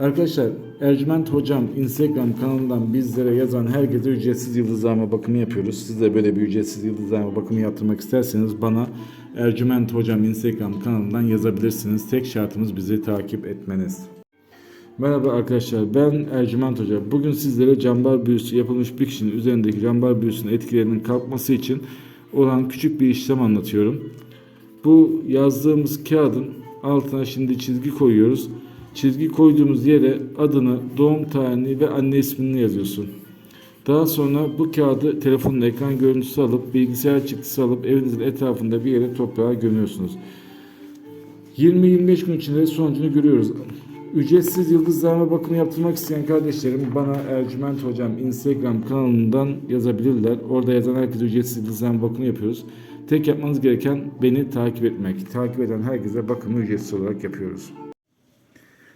Arkadaşlar Ercüment Hocam Instagram kanalından bizlere yazan herkese ücretsiz yıldızlama bakımı yapıyoruz. Siz de böyle bir ücretsiz yıldızlama bakımı yaptırmak isterseniz bana Ercüment Hocam Instagram kanalından yazabilirsiniz. Tek şartımız bizi takip etmeniz. Merhaba arkadaşlar ben Ercüment Hoca. Bugün sizlere cambar büyüsü yapılmış bir kişinin üzerindeki cambar büyüsünün etkilerinin kalkması için olan küçük bir işlem anlatıyorum. Bu yazdığımız kağıdın altına şimdi çizgi koyuyoruz. Çizgi koyduğumuz yere adını, doğum tarihini ve anne ismini yazıyorsun. Daha sonra bu kağıdı telefonun ekran görüntüsü alıp bilgisayar çıktısı alıp evinizin etrafında bir yere toprağa gömüyorsunuz. 20-25 gün içinde sonucunu görüyoruz. Ücretsiz yıldızlarına bakımı yaptırmak isteyen kardeşlerim bana Ercüment Hocam Instagram kanalından yazabilirler. Orada yazan herkese ücretsiz yıldızlarına bakımı yapıyoruz. Tek yapmanız gereken beni takip etmek. Takip eden herkese bakımı ücretsiz olarak yapıyoruz.